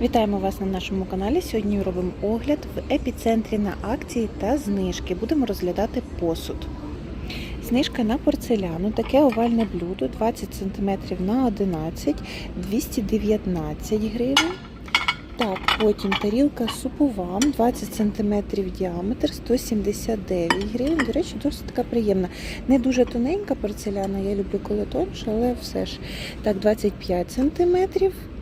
Вітаємо вас на нашому каналі. Сьогодні робимо огляд в епіцентрі на акції та знижки. Будемо розглядати посуд. Знижка на порцеляну, таке овальне блюдо 20 см на 11, 219 гривень. Так, потім тарілка супова, 20 см діаметр, 179 гривень. До речі, досить така приємна. Не дуже тоненька порцеляна, я люблю коли тоньше, але все ж. Так, 25 см,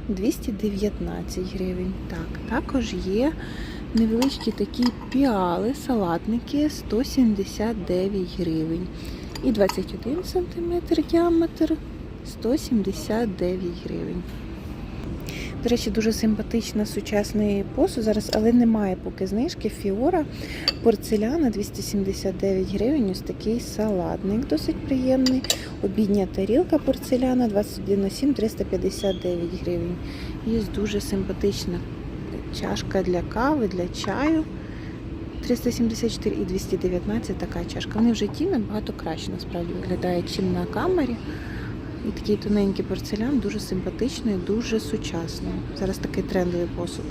219 гривень. Так, також є невеличкі такі піали, салатники 179 гривень. І 21 см діаметр 179 гривень. До речі, дуже симпатична сучасний посуд зараз, але немає поки знижки. Фіора порцеляна 279 гривень. Ось такий салатник досить приємний. Обідня тарілка порцеляна 21 на 7 359 гривень. Є дуже симпатична чашка для кави, для чаю. 374 і 219 така чашка. Вони вже ті набагато краще насправді виглядають, чим на камері. І такий тоненький порцелян, дуже симпатичний, дуже сучасний. Зараз такий трендовий посуд.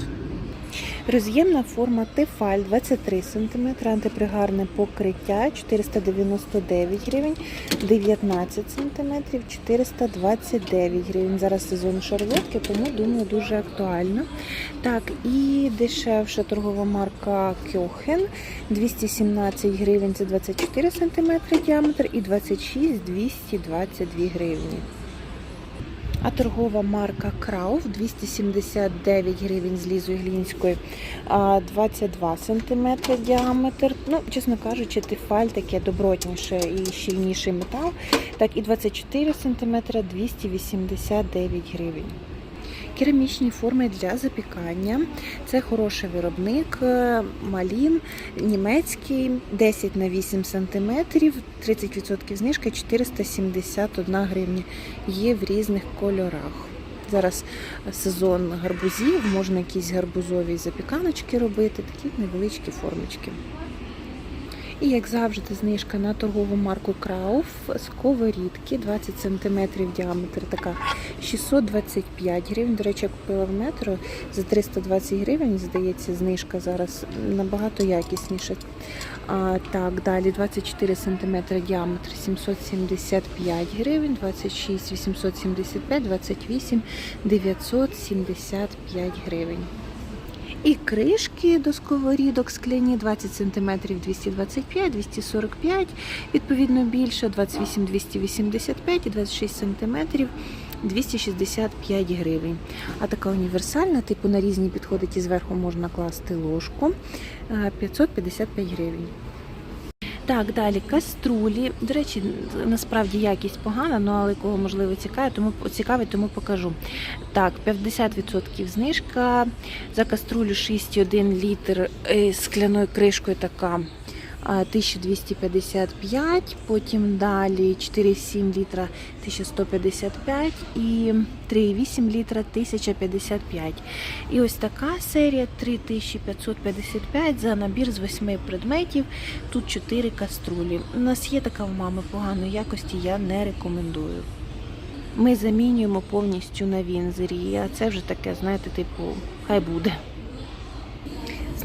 Роз'ємна форма Тефаль 23 см, антипригарне покриття 499 гривень, 19 см 429 гривень. Зараз сезон шарлотки, тому думаю, дуже актуально. Так, і дешевша торгова марка Кьохен 217 гривень, це 24 см діаметр і 26 222 гривні. А торгова марка Крауф 279 гривень з лізою глінської, 22 см діаметр. Ну, чесно кажучи, тефаль таке добротніше і щільніший метал. Так, і 24 см 289 гривень. Керамічні форми для запікання. Це хороший виробник, е, малін, німецький, 10 на 8 см, 30% знижка 471 гривня. Є в різних кольорах. Зараз сезон гарбузів, можна якісь гарбузові запіканочки робити, такі невеличкі формочки. І, як завжди, знижка на торгову марку Крауф сковорідки 20 см діаметр, така 625 гривень. До речі, я купила в метро за 320 гривень, здається, знижка зараз набагато якісніша. А, так, далі 24 см діаметр 775 гривень, 26 875, 28 975 гривень. І кришки до сковорідок скляні 20 см 225, 245, відповідно більше, 28 285 і 26 см 265 гривень. А така універсальна, типу на різні підходить і зверху можна класти ложку е, 555 гривень. Так, далі каструлі. До речі, насправді якість погана, ну але кого можливо цікавить, тому цікавить, тому покажу. Так, 50% знижка за каструлю 6,1 літр е, з скляною кришкою така. А, 1255, потім далі 4,7 літра 1155 і 3,8 літра 1055. І ось така серія 3555 за набір з 8 предметів. Тут 4 каструлі. У нас є така в мами поганої якості, я не рекомендую. Ми замінюємо повністю на вінзері, а це вже таке, знаєте, типу, хай буде.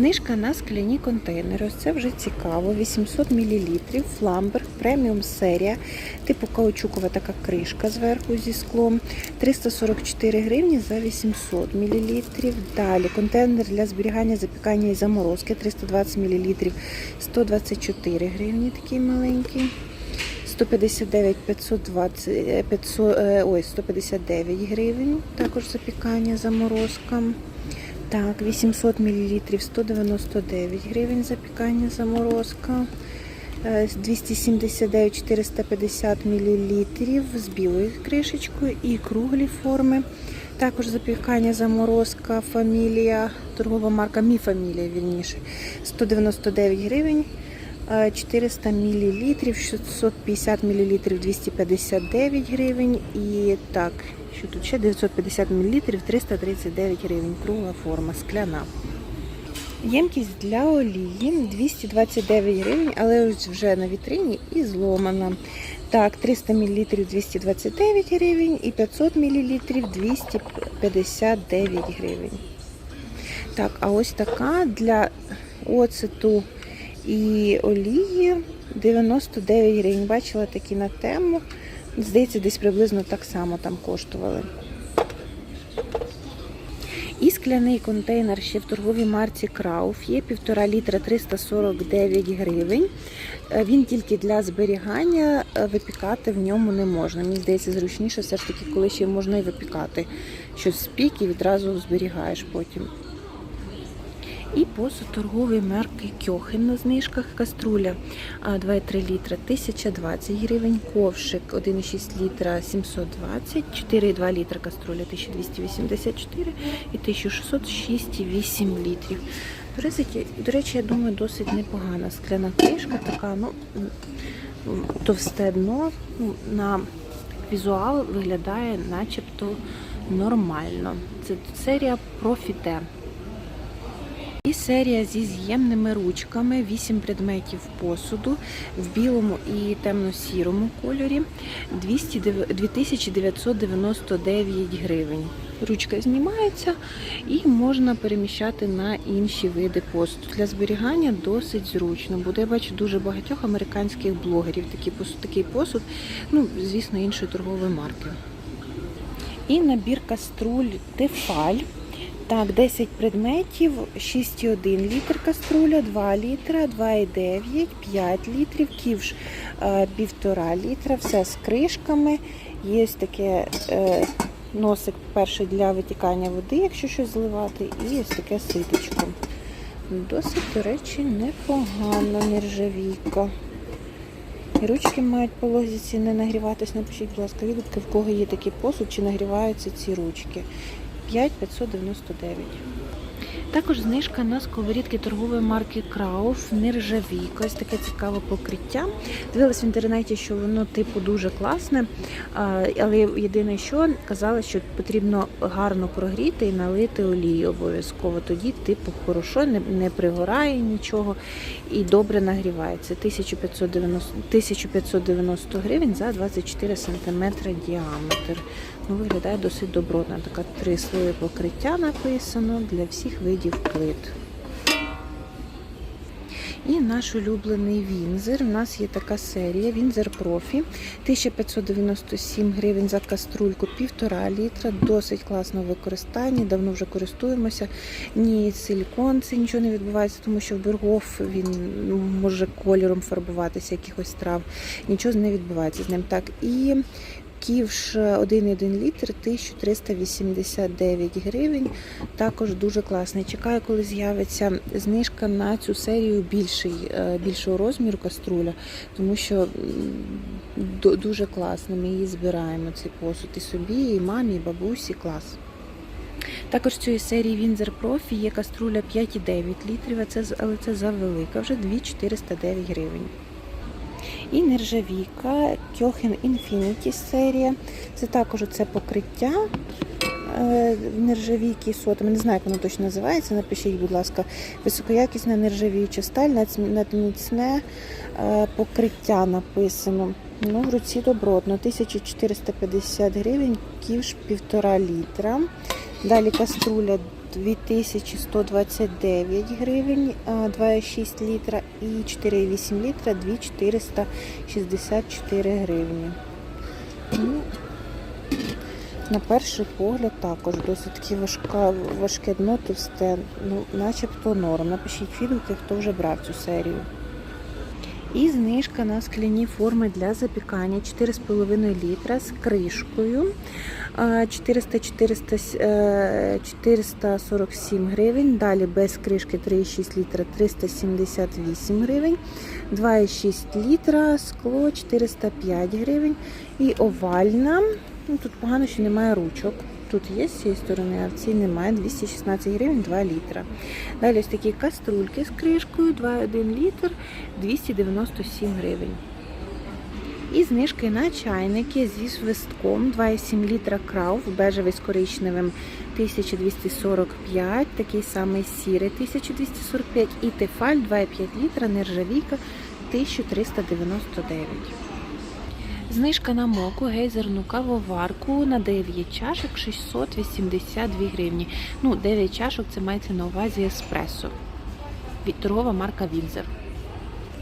Знижка на скляні контейнери. Ось це вже цікаво. 800 мл. Фламберг преміум серія. Типу каучукова така кришка зверху зі склом. 344 гривні за 800 мл. Далі контейнер для зберігання, запікання і заморозки 320 мл. 124 гривні, такий маленький. 159 520, 500, е, ой, 159 гривень. Також запікання заморозка. Так, 800 мл 199 гривень запікання заморозка. Е, 279 450 мл з білою кришечкою і круглі форми. Також запікання заморозка, фамілія, торгова марка Мі фамілія, вільніше. 199 гривень. Е, 400 мл, 650 мл 259 гривень і так, що тут ще 950 мл 339 гривень. Кругла форма, скляна. Ємкість для олії 229 гривень, але ось вже на вітрині і зломана. Так, 300 мл 229 гривень і 500 мл 259 гривень. Так, а ось така для оцету і олії 99 гривень. Бачила такі на тему. Здається, десь приблизно так само там коштували. І скляний контейнер ще в торговій марці Крауф є 1,5 літра 349 гривень. Е, Він тільки для зберігання е, випікати в ньому не можна. Мені здається, зручніше все ж таки, коли ще можна і випікати щось спік і відразу зберігаєш потім. І посуд торгової марки Кьохен на знижках каструля 2,3 літра 1020 гривень, ковшик 1,6 літра 720, 4,2 літра каструля 1284 і 1600 6,8 літрів. До речі, я думаю, досить непогана скляна кришка, така, ну, товсте дно, ну, на візуал виглядає начебто нормально. Це серія Profite. І серія зі з'ємними ручками, 8 предметів посуду в білому і темно-сірому кольорі 2999 гривень. Ручка знімається і можна переміщати на інші види посуду. Для зберігання досить зручно, бо я бачу дуже багатьох американських блогерів такий посуд, такий посуд, ну, звісно, іншої торгової марки. І набір каструль Тефаль. Так, 10 предметів, 6,1 літр каструля, 2 літра, 2,9, 5 літрів, ківш е, 1,5 літра, все з кришками. Є таке е, носик перший для витікання води, якщо щось зливати, і ось таке ситочко. Досить, до речі, непогана нержавійка. І ручки мають по логіці не нагріватись. Напишіть, будь ласка, відгуки, в кого є такий посуд, чи нагріваються ці ручки. 5599. Також знижка на сковорідки торгової марки Крауф, нержавійка. Ось таке цікаве покриття. Дивилась в інтернеті, що воно типу дуже класне, але єдине, що казали, що потрібно гарно прогріти і налити олії обов'язково. Тоді, типу, хорошо, не пригорає нічого і добре нагрівається. 1590, 1590 гривень за 24 см діаметр. Ну, виглядає досить добротно. Така три слої покриття написано для всіх видів плит. І наш улюблений Вінзер. У нас є така серія Вінзер Профі. 1597 гривень за каструльку, півтора літра. Досить класно в використанні. Давно вже користуємося. Ні силікон, це нічого не відбувається, тому що в бергов він ну, може кольором фарбуватися якихось трав. Нічого не відбувається з ним. Так, і Ківш 1,1 літр 1389 гривень. Також дуже класний. Чекаю, коли з'явиться знижка на цю серію більший, е, більшого розміру каструля, тому що дуже класно. Ми її збираємо цей посуд і собі, і мамі, і бабусі. Клас. Також цій серії Вінзер Профі є каструля 5,9 літрів, але це завелика, вже 2409 гривень. І нержавійка Кьохен Infinity серія. Це також оце покриття е, нержавійки сотами. Не знаю, як воно точно називається. Напишіть, будь ласка, високоякісна нержавіюча сталь, надміцне е, покриття написано. Ну, в руці добротно. 1450 гривень, ківш 1,5 літра. Далі каструля 2129 гривень, 2,6 літра і 4,8 літра 2464 гривні. Ну, на перший погляд також досить таки важка, важке дно товсте, ну, начебто норм. Напишіть відгуки, хто вже брав цю серію. І знижка на скляні форми для запікання 4,5 літра з кришкою. 400 400, е, 447 гривень. Далі без кришки 3,6 літра 378 гривень. 2,6 літра скло 405 гривень. І овальна. Ну, тут погано, що немає ручок. Тут є з цієї сторони, а в цій немає. 216 гривень 2 літра. Далі ось такі каструльки з кришкою 2,1 літр 297 гривень. І знижки на чайники зі свистком 2,7 літра крауф, бежевий з коричневим 1245, такий самий сірий 1245 і тефаль 2,5 літра, нержавійка 1399. Знижка на моку гейзерну кавоварку на 9 чашок 682 гривні. Ну, 9 чашок це мається на увазі еспресо. Торгова марка Вінзер.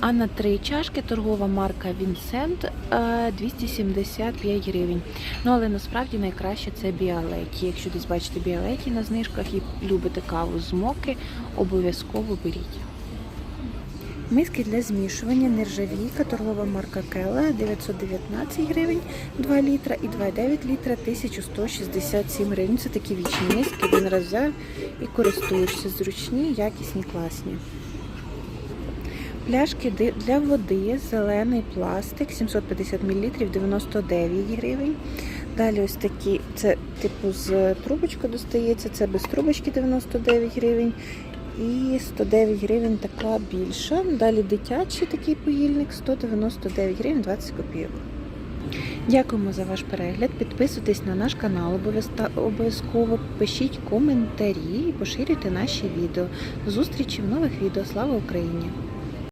А на 3 чашки торгова марка Вінсент е, 275 гривень. Ну, але насправді найкраще це біалеті. Якщо десь бачите біалеті на знижках і любите каву з моки, обов'язково беріть. Миски для змішування нержавійка, торгова марка Кела 919 гривень 2 літра і 2,9 літра 1167 гривень. Це такі вічні миски, один раз взяв і користуєшся. Зручні, якісні, класні. Пляшки для води, зелений пластик, 750 мл, 99 гривень. Далі ось такі, це типу з трубочкою достається, це без трубочки 99 гривень. І 109 гривень така більша. Далі дитячий такий поїльник 199 гривень 20 копійок. Дякуємо за ваш перегляд. Підписуйтесь на наш канал обов'язково, пишіть коментарі і поширюйте наші відео. До зустрічі в нових відео. Слава Україні!